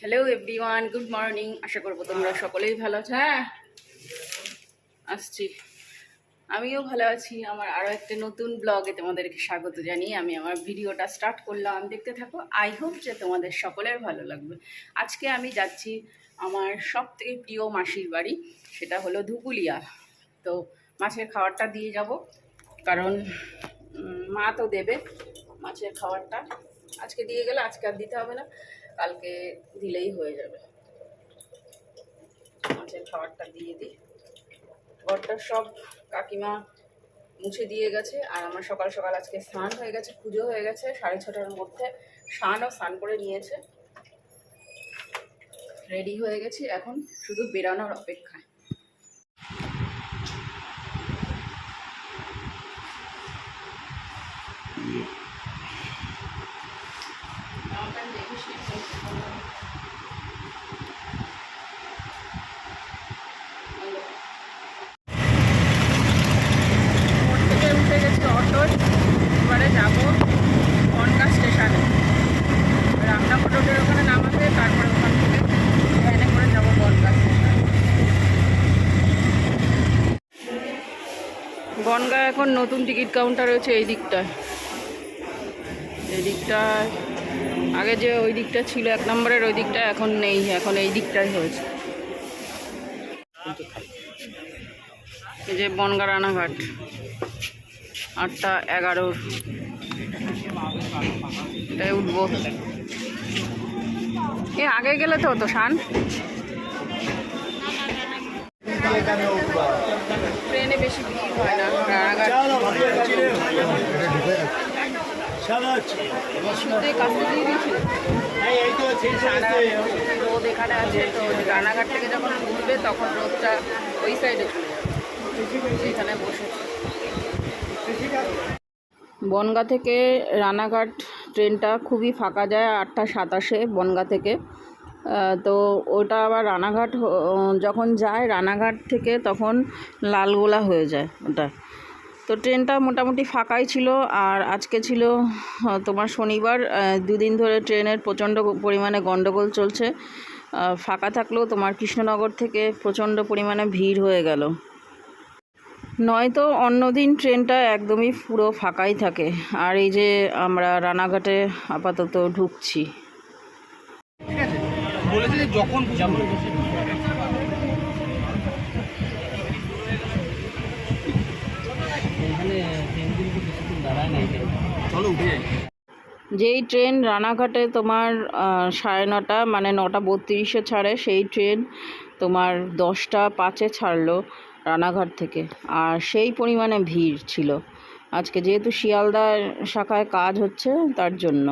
Hello everyone good morning আশা করব তোমরা সকলেই ভালো আছো। হ্যাঁ আসছি। আমিও ভালো আছি। আমার আরও একটা নতুন ব্লগে তোমাদেরকে স্বাগত জানিয়ে আমি আমার ভিডিওটা স্টার্ট করলাম। দেখতে থাকো আই হোপ যে তোমাদের সকলের ভালো লাগবে। আজকে আমি যাচ্ছি আমার সব থেকে প্রিয় মাসির বাড়ি, সেটা হলো ধুপুলিয়া তো মাছের খাবারটা দিয়ে যাব, কারণ মা তো দেবে মাছের খাবারটা। আজকে দিয়ে গেলে আজকে আর দিতে হবে না। কালকে দিলেই হয়ে যাবে। মাছের খাবারটা দিয়ে দিই। ঘরটা সব কাকিমা মুছে দিয়ে গেছে, আর আমার সকাল সকাল আজকে স্নান হয়ে গেছে, পুজো হয়ে গেছে, সাড়ে ছটার মধ্যে স্নানও স্নান করে নিয়েছে। রেডি হয়ে গেছি, এখন শুধু বেরানোর অপেক্ষায়। মোড় থেকে উঠে গেছি অটোয় এবারে যাব বনগা স্টেশনে রামনাপুর রোডের ওখানে নামাবে তারপরে ওখান থেকে ভ্যানে করে যাব বনগা স্টেশন বনগা এখন নতুন টিকিট কাউন্টার রয়েছে এই দিকটায়। এই দিকটায়, আগে যে ওই দিকটা ছিল এক নম্বরের, ওই দিকটা এখন নেই, এখন এই দিকটাই হয়েছে। এই যে বনগা রানাঘাট, আটটা এগারোর এটাই উঠবো। এ, আগে গেলে তো হতো, শান। ট্রেনে বেশি ভিড় হয় না। রানাঘাট থেকে যখন উঠবে তখন রোদটা ওই সাইডে বসে বনগা থেকে রানাঘাট ট্রেনটা খুবই ফাঁকা যায়, আটটা সাতাশে বনগা থেকে। তো ওটা আবার রানাঘাট যখন যায় রানাঘাট থেকে তখন লালগোলা হয়ে যায় ওটা। তো ট্রেনটা মোটামুটি ফাঁকাই ছিল আর আজকে ছিল তোমার শনিবার দুদিন ধরে ট্রেনের প্রচণ্ড পরিমাণে গণ্ডগোল চলছে। ফাঁকা থাকলেও তোমার কৃষ্ণনগর থেকে প্রচণ্ড পরিমাণে ভিড় হয়ে গেল। নয়তো অন্যদিন ট্রেনটা একদমই পুরো ফাঁকাই থাকে। আর এই যে আমরা রানাঘাটে আপাতত ঢুকছি। বলেছে যে যখন যাব চলো উঠে যাই। যেই ট্রেন রানাঘাটে তোমার সাড়ে নটা মানে নটা বত্রিশে ছাড়ে সেই ট্রেন তোমার দশটা পাঁচে ছাড়লো রানাঘাট থেকে। আর সেই পরিমাণে ভিড় ছিল। আজকে যেহেতু শিয়ালদা শাখায় কাজ হচ্ছে তার জন্য।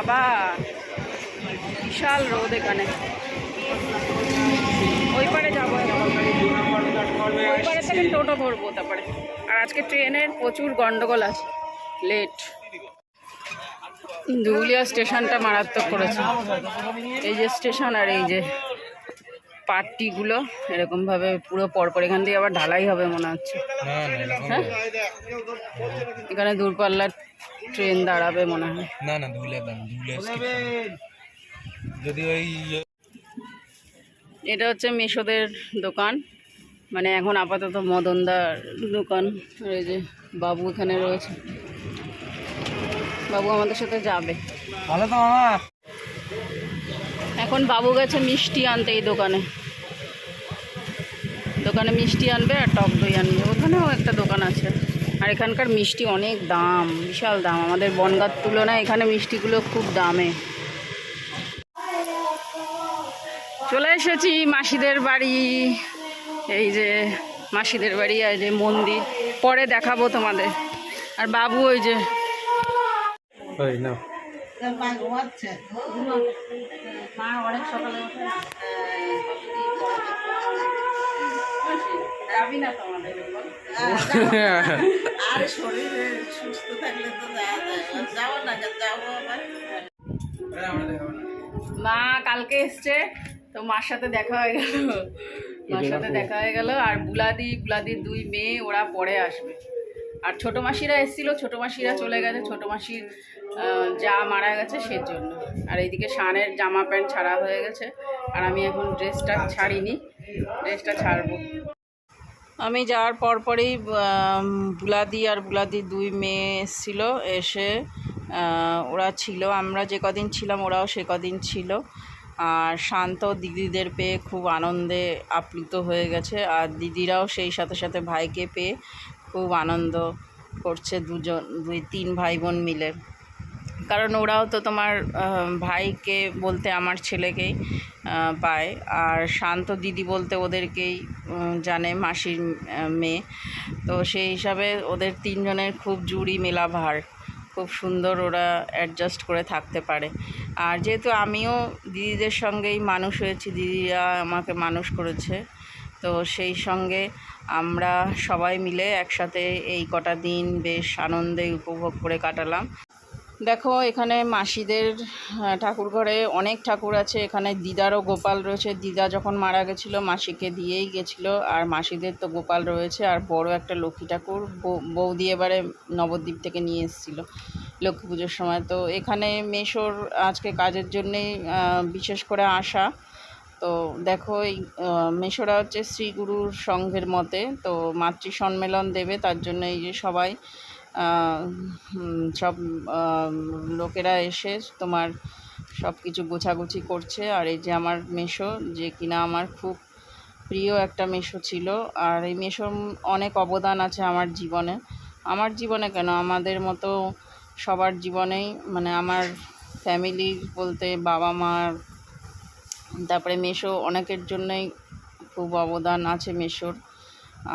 বাবা, বিশাল রোদ এখানে। ওই পারে যাব। ওই পারে থেকে টোটো ধরবো তারপরে। আর আজকে ট্রেনের প্রচুর গন্ডগোল আছে। লেট ধুলিয়া স্টেশনটা মারাত্মক করেছে। এই যে স্টেশন আর এই যে পাট্টিগুলো এরকমভাবে পুরো পরপর এখান থেকে আবার ঢালাই হবে মনে হচ্ছে। হ্যাঁ এখানে দূরপাল্লার ট্রেন দাঁড়াবে মনে হয়। না না ধুলে যদি ওই এটা হচ্ছে মেশোদের দোকান। মানে এখন আপাতত মদনদার দোকান। এই যে বাবু এখানে রয়েছে। বাবু আমাদের সাথে যাবে। ভালো তো মামা। এখন বাবু গেছে মিষ্টি আনতে এই দোকানে। দোকানে মিষ্টি আনবে আর টক দই আনবে। ওখানেও একটা দোকান আছে। আর এখানকার মিষ্টি অনেক দাম বিশাল দাম। আমাদের বনগার তুলনায় এখানে মিষ্টিগুলো খুব দামে। চলে এসেছি মাসিদের বাড়ি। এই যে মাসিদের বাড়ি আর যে মন্দির। পরে দেখাবো তোমাদের। আর বাবু ওই যে মা অনেক সকালে না যাবি না তোমাদের আর শরীরে সুস্থ থাকলে তো না যাব আবার। মা কালকে এসছে তো মার সাথে দেখা হয়ে গেল। মার সাথে দেখা হয়ে গেল। আর বুলাদি বুলাদির দুই মেয়ে ওরা পরে আসবে। আর ছোট মাসিরা এসেছিল ছোট মাসিরা চলে গেছে। ছোট মাসির আহ, যা মারা গেছে সের জন্য আর এইদিকে শানের জামা প্যান্ট ছাড়া হয়ে গেছে। আর আমি এখন ড্রেসটা ছাড়িনি। ড্রেসটা ছাড়বো। আমি যাওয়ার পর পরেই আম, বুলাদি আর বুলাদি দুই মেয়ে এসেছিল এসে ওরা ছিল আমরা যে কদিন ছিলাম ওরাও সে কদিন ছিল। আর শান্ত দিদিদের পেয়ে খুব আনন্দে আপ্লুত হয়ে গেছে আর দিদিরাও সেই সাথে সাথে ভাইকে পেয়ে খুব আনন্দ করছে দুজন দুই তিন ভাই বোন মিলে। কারণ ওরাও তো তোমার ভাইকে বলতে আমার ছেলেকেই পায়। আর শান্ত দিদি বলতে ওদেরকেই জানে মাসির মেয়ে। তো সেই হিসাবে ওদের তিনজনের খুব জুড়ি মেলা ভার খুব সুন্দর ওরা অ্যাডজাস্ট করে থাকতে পারে। আর যেহেতু আমিও দিদিদের সঙ্গেই মানুষ হয়েছি, দিদিরা আমাকে মানুষ করেছে, তো সেই সঙ্গে আমরা সবাই মিলে একসাথে এই কটা দিন বেশ আনন্দে উপভোগ করে কাটালাম। দেখো, এখানে মাসিদের ঠাকুর ঘরে অনেক ঠাকুর আছে। এখানে দিদারও গোপাল রয়েছে। দিদা যখন মারা গেছিল, মাসিকে দিয়েই গেছিল। আর মাসিদের তো গোপাল রয়েছে। আর বড় একটা লক্ষ্মী ঠাকুর বৌদি এবারে নবদ্বীপ থেকে নিয়ে এসেছিল লক্ষ্মী পুজোর সময়। তো এখানে মেশোর আজকে কাজের জন্যেই বিশেষ করে আসা তো দেখো, এই মেশোরা হচ্ছে শ্রীগুরুর সংঘের মতে। তো মাতৃ সম্মেলন দেবে, তার জন্য এই যে সবাই সব লোকেরা এসে তোমার সব কিছু গোছাগুছি করছে। আর এই যে আমার মেশো, যে কিনা আমার খুব প্রিয় একটা মেশো ছিল। আর এই মেশোর অনেক অবদান আছে আমার জীবনে। আমার জীবনে কেন? আমাদের মতো সবার জীবনেই মানে আমার ফ্যামিলি বলতে বাবা মার তারপরে মেশো অনেকের জন্যই খুব অবদান আছে মেশোর।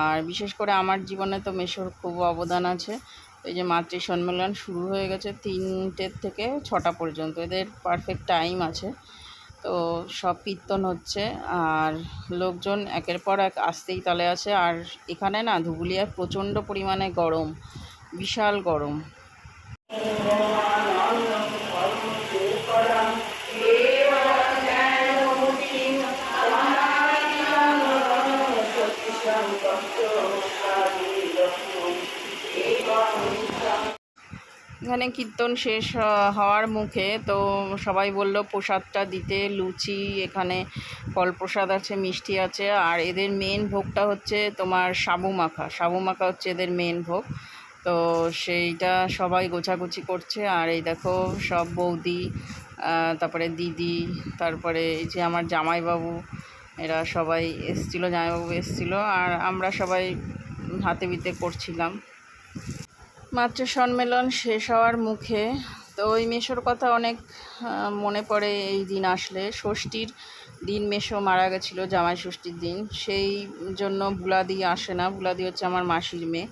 আর বিশেষ করে আমার জীবনে তো মেশোর খুব অবদান আছে। এই যে মাতৃ সম্মেলন শুরু হয়ে গেছে তিনটের থেকে ছটা পর্যন্ত, এদের পারফেক্ট টাইম আছে। তো সব কীর্তন হচ্ছে আর লোকজন একের পর এক আসতেই তলে আছে। আর এখানে না ধুবুলিয়ায় প্রচণ্ড পরিমাণে গরম, বিশাল গরম। এখানে কীর্তন শেষ হওয়ার মুখে তো সবাই বলল প্রসাদটা দিতে লুচি, এখানে ফল প্রসাদ আছে, মিষ্টি আছে। আর এদের মেন ভোগটা হচ্ছে তোমার সাবু মাখা। সাবু মাখা হচ্ছে এদের মেন ভোগ। তো সেইটা সবাই গোছাগুছি করছে। আর এই দেখো সব বৌদি তারপরে দিদি, তারপরে এই যে আমার জামাইবাবু, এরা সবাই এসছিলো, জামাইবাবু এসছিলো। আর আমরা সবাই হাতে বিতে করছিলাম। মাতৃ সম্মেলন শেষ হওয়ার মুখে তো ওই মেশোর কথা অনেক মনে পড়ে এই দিন আসলে। ষষ্ঠীর দিন মেশো মারা গেছিল, জামাই ষষ্ঠীর দিন। সেই জন্য বুলাদি আসে না। বুলাদি হচ্ছে আমার মাসির মেয়ে।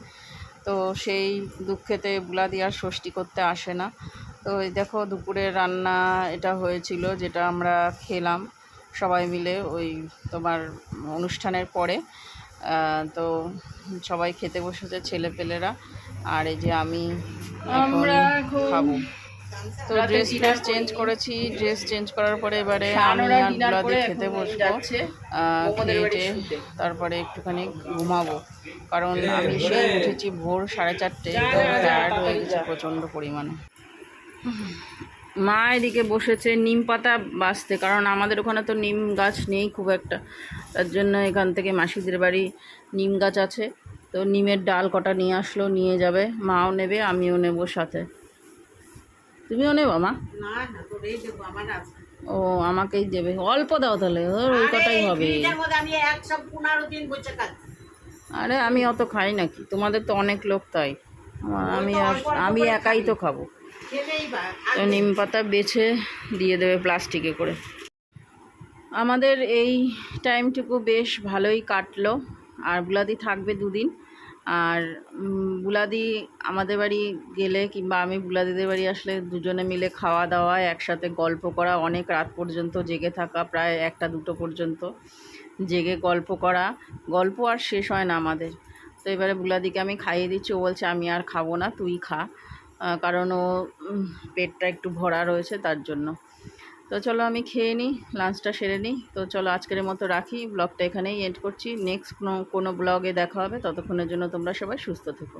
তো সেই দুঃখেতে বুলাদি আর ষষ্ঠী করতে আসে না। তো এই দেখো দুপুরের রান্না এটা হয়েছিল, যেটা আমরা খেলাম সবাই মিলে ওই তোমার অনুষ্ঠানের পরে। তো সবাই খেতে বসেছে ছেলেপেলেরা। আর এই যে আমি খাব। তো ড্রেস করি। চেঞ্জ করেছি ড্রেস চেঞ্জ করার পরে এবারে আমি আর খেতে বসবো খেয়ে তারপরে একটুখানি ঘুমাবো। কারণ আমি সেই উঠেছি ভোর সাড়ে চারটে টায়ার্ড হয়ে গেছে প্রচণ্ড পরিমাণে। মা এদিকে বসেছে নিম পাতা বাঁচতে কারণ আমাদের ওখানে তো নিম গাছ নেই খুব একটা। তার জন্য এখান থেকে মাসিদের বাড়ি নিম গাছ আছে। তো নিমের ডাল কটা নিয়ে আসলো নিয়ে যাবে। মাও নেবে আমিও নেব সাথে। তুমিও নেব মা? ও আমাকেই দেবে। অল্প দাও তাহলে ওর ওই কটাই হবে। আরে আমি অত খাই নাকি? তোমাদের তো অনেক লোক তাই। আমি আমি একাই তো খাব। তো নিম পাতা বেছে দিয়ে দেবে প্লাস্টিকে করে। আমাদের এই টাইমটুকু বেশ ভালোই কাটলো। আর বুলাদি থাকবে দুদিন। আর বুলাদি আমাদের বাড়ি গেলে কিংবা আমি বুলাদিদের বাড়ি আসলে দুজনে মিলে খাওয়া দাওয়া, একসাথে গল্প করা, অনেক রাত পর্যন্ত জেগে থাকা, প্রায় একটা দুটো পর্যন্ত জেগে গল্প করা। গল্প আর শেষ হয় না আমাদের। তো এবারে বুলাদিকে আমি খাইয়ে দিচ্ছি, ও বলছে, আমি আর খাব না, তুই খা। কারণ ও পেটটা একটু ভরা রয়েছে তার জন্য। তো চলো আমি খেয়ে নিই লাঞ্চটা সেরে নিই। তো চলো আজকের মতো রাখি ব্লগটা এখানেই এন্ড করছি। নেক্সট কোনো কোনো ব্লগে দেখা হবে, ততক্ষণের জন্য তোমরা সবাই সুস্থ থেকো।